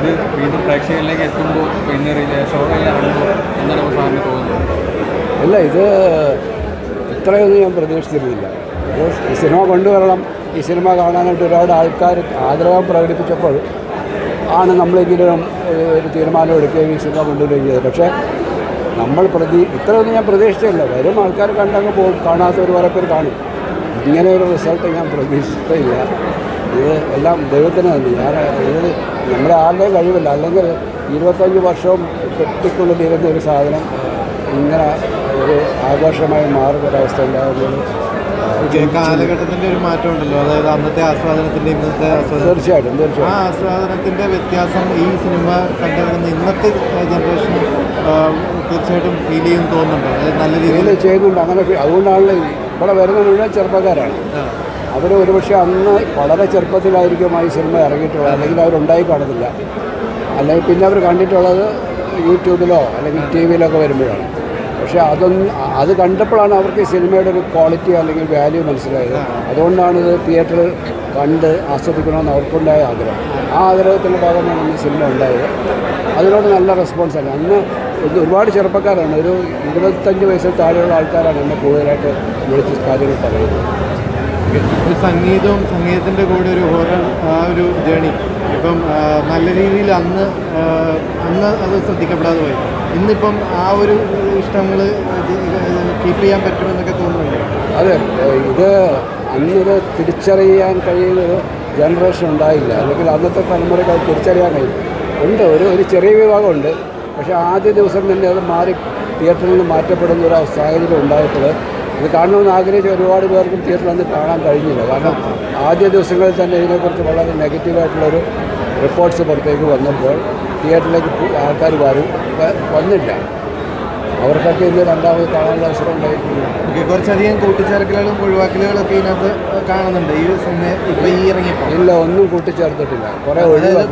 ഇത് വീണ്ടും പ്രേക്ഷകരിലേക്ക് എത്തുമ്പോൾ പിന്നെ ഷോ ഇറങ്ങുമ്പോൾ എന്താണ് സാറിന് തോന്നുന്നത്? അല്ല ഇത് ഇത്രയൊന്നും ഞാൻ പ്രതീക്ഷിച്ചിരുന്നില്ല. ഈ സിനിമ കൊണ്ടുവരണം ഈ സിനിമ കാണാനായിട്ട് ഒരുപാട് ആൾക്കാർ ആഗ്രഹം പ്രകടിപ്പിച്ചപ്പോൾ ആണ് നമ്മളിങ്ങനെ ഒരു തീരുമാനം എടുക്കുകയും ഈ സിനിമ കൊണ്ടുവരികയും ചെയ്തത്. പക്ഷേ നമ്മൾ പ്രതി ഇത്രയൊന്നും ഞാൻ പ്രതീക്ഷിച്ചില്ല. വരും ആൾക്കാർ കണ്ടങ്ങ് പോകും കാണാത്തവർ വരെ പേര് കാണും. ഇങ്ങനെ ഒരു റിസൾട്ട് ഞാൻ പ്രതീക്ഷിച്ചിട്ടില്ല. ഇത് എല്ലാം ദൈവത്തിന് തന്നെ ഞാൻ ഇത് നമ്മുടെ ആളുടെ കഴിവില്ല. അല്ലെങ്കിൽ ഇരുപത്തഞ്ച് വർഷവും കെട്ടിക്കൊണ്ട് തീരുന്ന ഒരു സാധനം ഇങ്ങനെ ഒരു ആഘോഷമായി മാറുന്ന ഒരവസ്ഥ ഉണ്ടാകുന്നത് കാലഘട്ടത്തിന്റെ ഒരു മാറ്റം ഉണ്ടല്ലോ അതായത് അന്നത്തെ ആസ്വാദനത്തിന്റെ ഇന്നത്തെ തീർച്ചയായിട്ടും തീർച്ചയായിട്ടും. ആ ആസ്വാദനത്തിന്റെ വ്യത്യാസം ഈ സിനിമ കണ്ടിറങ്ങുന്ന ഇന്നത്തെ ജനറേഷൻ തീർച്ചയായിട്ടും ഫീൽ ചെയ്യും തോന്നുന്നുണ്ടോ. അതായത് നല്ല രീതിയിൽ ചെയ്യുന്നുണ്ട്. അങ്ങനെ അതുകൊണ്ടാണല്ലോ ഇവിടെ വരുന്ന മുഴുവൻ ചെറുപ്പക്കാരാണ്. അവർ ഒരുപക്ഷെ അന്ന് വളരെ ചെറുപ്പത്തിലായിരിക്കും ആ സിനിമ ഇറങ്ങിയിട്ടുള്ളത്. അല്ലെങ്കിൽ അവരുണ്ടായി കാണത്തില്ല അല്ലെങ്കിൽ പിന്നെ അവർ കണ്ടിട്ടുള്ളത് യൂട്യൂബിലോ അല്ലെങ്കിൽ ടി വിയിലൊക്കെ വരുമ്പോഴാണ്. പക്ഷേ അതൊന്നും അത് കണ്ടപ്പോഴാണ് അവർക്ക് ഈ സിനിമയുടെ ഒരു ക്വാളിറ്റി അല്ലെങ്കിൽ വാല്യൂ മനസ്സിലായത്. അതുകൊണ്ടാണ് ഇത് തിയേറ്ററിൽ കണ്ട് ആസ്വദിക്കണമെന്ന് അവർക്കുണ്ടായ ആഗ്രഹം. ആ ആഗ്രഹത്തിന്റെ ഭാഗമാണ് ഈ സിനിമ ഉണ്ടായത്. അതിനോട് നല്ല റെസ്പോൺസ് റെസ്പോൺസാണ് അന്ന് ഒരുപാട് ചെറുപ്പക്കാരാണ്. ഒരു ഇരുപത്തഞ്ച് വയസ്സിൽ താഴെയുള്ള ആൾക്കാരാണ് എന്നെ കൂടുതലായിട്ട് വിളിച്ച് കാര്യങ്ങൾ പറയുന്നത്. ഒരു സംഗീതവും സംഗീതത്തിന്റെ കൂടെ ഒരു ഹോറർ ആ ഒരു ജേണി ഇപ്പം നല്ല രീതിയിൽ അന്ന് അന്ന് അത് ശ്രദ്ധിക്കപ്പെടാതെ പോയി. ഇന്നിപ്പം ആ ഒരു ഇഷ്ടങ്ങൾ കീപ്പ് ചെയ്യാൻ പറ്റുമെന്നൊക്കെ തോന്നുന്നുണ്ട്. അതെ ഇത് അന്നത് തിരിച്ചറിയാൻ കഴിയുന്ന ഒരു ജനറേഷൻ ഉണ്ടായില്ല. അല്ലെങ്കിൽ അന്നത്തെ തലമുറയ്ക്ക് അത് തിരിച്ചറിയാൻ കഴിയും ഉണ്ട് ഒരു ഒരു ചെറിയ വിഭാഗമുണ്ട്. പക്ഷേ ആദ്യ ദിവസം തന്നെ അത് മാറി തിയേറ്ററിൽ നിന്ന് മാറ്റപ്പെടുന്ന ഒരു സാഹചര്യം ഉണ്ടായപ്പോൾ ഇത് കാണണമെന്ന് ആഗ്രഹിച്ച ഒരുപാട് പേർക്കും തിയേറ്ററിൽ വന്ന് കാണാൻ കഴിഞ്ഞില്ല. കാരണം ആദ്യ ദിവസങ്ങളിൽ തന്നെ ഇതിനെക്കുറിച്ച് വളരെ നെഗറ്റീവായിട്ടുള്ളൊരു റിപ്പോർട്ട്സ് പുറത്തേക്ക് വന്നപ്പോൾ തിയേറ്ററിലേക്ക് ആൾക്കാർ വരും വന്നില്ല. അവർക്കൊക്കെ ഇതിൽ രണ്ടാമത് കാണാനുള്ള അവസരം ഉണ്ടായിട്ടുണ്ട്. കുറച്ചധികം കൂട്ടിച്ചേർക്കലുകളും ഒഴിവാക്കലുകളും ഒക്കെ ഇതിനകത്ത് കാണുന്നുണ്ട്. ഈ സിനിമ ഇപ്പം ഈ ഇറങ്ങിയപ്പോൾ ഇല്ല ഒന്നും കൂട്ടിച്ചേർത്തിട്ടില്ല. കുറെ മ്യൂസിക്കിൽ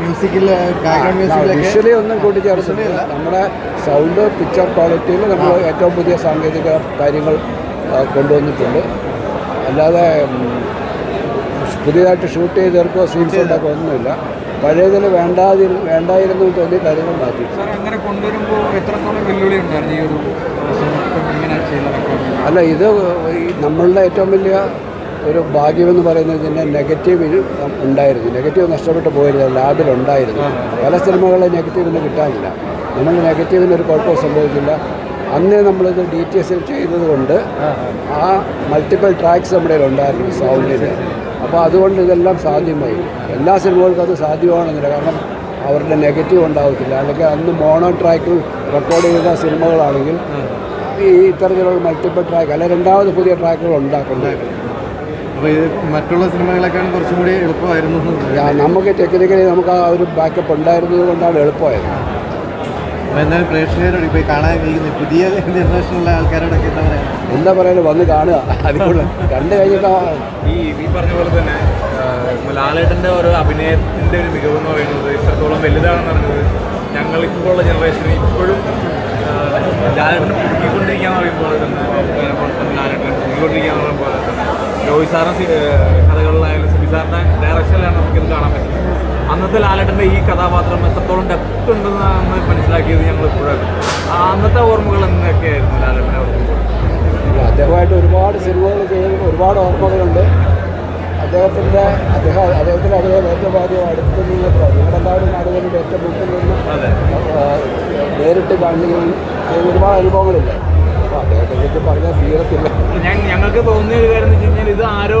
മ്യൂസിക്കിൽ ബാക്ക്ഗ്രൗണ്ട് വിഷ്വലി ഒന്നും കൂട്ടിച്ചേർത്തിട്ടില്ല. നമ്മുടെ സൗണ്ട് പിക്ചർ ക്വാളിറ്റിയിൽ നമ്മൾ ഏറ്റവും പുതിയ സാങ്കേതിക കാര്യങ്ങൾ കൊണ്ടുവന്നിട്ടുണ്ട്. അല്ലാതെ പുതിയതായിട്ട് ഷൂട്ട് ചെയ്ത് തീർക്കോ സീൻസ് ഉണ്ടാക്കുക ഒന്നുമില്ല. പഴയതിൽ വേണ്ടാതി വേണ്ടായിരുന്നു തോന്നി തോന്നിയ കാര്യങ്ങൾ മാറ്റി അങ്ങനെ കൊണ്ടുവരുമ്പോൾ എത്രത്തോളം വെല്ലുവിളി ഉണ്ടായിരുന്നു ഈ ഒരു അല്ല ഇത് നമ്മളുടെ ഏറ്റവും വലിയ ഒരു ഭാഗ്യമെന്ന് പറയുന്നത് ഇതിന്റെ നെഗറ്റീവ് ഉണ്ടായിരുന്നു. നെഗറ്റീവ് നഷ്ടപ്പെട്ടു പോയിരുന്നു ലാബിലുണ്ടായിരുന്നു പല സിനിമകളിലെ നെഗറ്റീവിന് കിട്ടാനില്ല. നമ്മൾ നെഗറ്റീവിന് ഒരു കുഴപ്പവും സംഭവിച്ചില്ല അന്നേ നമ്മളിത് ഡി ടി എസിൽ ചെയ്തതുകൊണ്ട് ആ മൾട്ടിപ്പിൾ ട്രാക്സ് നമ്മുടെ ഉണ്ടായിരുന്നു സൗണ്ടിന്റെ അപ്പോൾ അതുകൊണ്ട് ഇതെല്ലാം സാധ്യമായി. എല്ലാ സിനിമകൾക്കും അത് സാധ്യമാണെന്നില്ല. കാരണം അവരുടെ നെഗറ്റീവ് ഉണ്ടാകത്തില്ല അല്ലെങ്കിൽ അന്ന് മോണോ ട്രാക്കിൽ റെക്കോർഡ് ചെയ്ത സിനിമകളാണെങ്കിൽ ഈ ഇത്തരത്തിലുള്ള മൾട്ടിപ്പിൾ ട്രാക്ക് അല്ലെ രണ്ടാമത് പുതിയ ട്രാക്കുകൾ ഉണ്ടാക്കുന്നത്. അപ്പോൾ ഇത് മറ്റുള്ള സിനിമകളെക്കാളും കുറച്ചും കൂടി എളുപ്പമായിരുന്നു നമുക്ക് ടെക്നിക്കലി നമുക്ക് ആ ഒരു ബാക്കപ്പ് ഉണ്ടായിരുന്നത് കൊണ്ടാണ് എളുപ്പമായത്. അപ്പോൾ എന്തായാലും പ്രേക്ഷകരോട് ഇപ്പോൾ കാണാൻ കഴിയുന്ന പുതിയ ജനറേഷനിലുള്ള ആൾക്കാരോടൊക്കെ എന്താ പറയുക എന്താ പറയുക വന്ന് കാണുക. അതിനുള്ള കണ്ടു കഴിഞ്ഞിട്ട് ഈ ഈ പറഞ്ഞ പോലെ തന്നെ ലാലേട്ടന്റെ ഒരു അഭിനയത്തിന്റെ ഒരു മികവ് എന്ന് പറയുന്നത് ഇത്രത്തോളം വലുതാണെന്ന് പറയുന്നത് ഞങ്ങൾക്കുള്ള ജനറേഷൻ ഇപ്പോഴും ലാലേട്ടൻ പുതുക്കിക്കൊണ്ടിരിക്കുകയെന്ന് പറയുമ്പോൾ തന്നെ ലാലേട്ടൻ പുതുക്കിക്കൊണ്ടിരിക്കുകയെന്ന് പറയുമ്പോൾ തന്നെ. രോഹിത് സാറിന്റെ ആ, കഥകളിലായാലും സിബി സാറിന്റെ ഡയറക്ഷനിലാണ് നമുക്കിത് കാണാൻ പറ്റുന്നത്. അന്നത്തെ ലാലേട്ടന്റെ ഈ കഥാപാത്രം എത്രത്തോളം ഡെപ്ത് ഉണ്ടെന്ന് മനസ്സിലാക്കിയത് ഞങ്ങൾ ഇപ്പോഴാണ് അന്നത്തെ ഓർമ്മകൾ എന്തൊക്കെയായിരുന്നു ലാലേട്ടന്റെ ഓർമ്മകൾ? അദ്ദേഹമായിട്ട് ഒരുപാട് സിനിമകൾ ചെയ്യുന്ന ഒരുപാട് ഓർമ്മകളുണ്ട്. അദ്ദേഹത്തിന്റെ അദ്ദേഹം അദ്ദേഹത്തിന്റെ അദ്ദേഹം ഏറ്റവും ആദ്യം അടുത്ത് നിന്നപ്പോൾ നിങ്ങളെല്ലാവരും നാടുകളിൽ ഏറ്റവും മുമ്പിൽ നിന്ന് അതെ. നേരിട്ട് കാണുകയും ചെയ്യുന്ന ഒരുപാട് അനുഭവങ്ങളില്ല? അപ്പോൾ അദ്ദേഹത്തെ പറഞ്ഞാൽ തീരത്തില്ല. ഞാൻ ഞങ്ങൾക്ക് തോന്നിയ ഒരു കാര്യം എന്ന് വെച്ച് കഴിഞ്ഞാൽ ഇത് ആരോ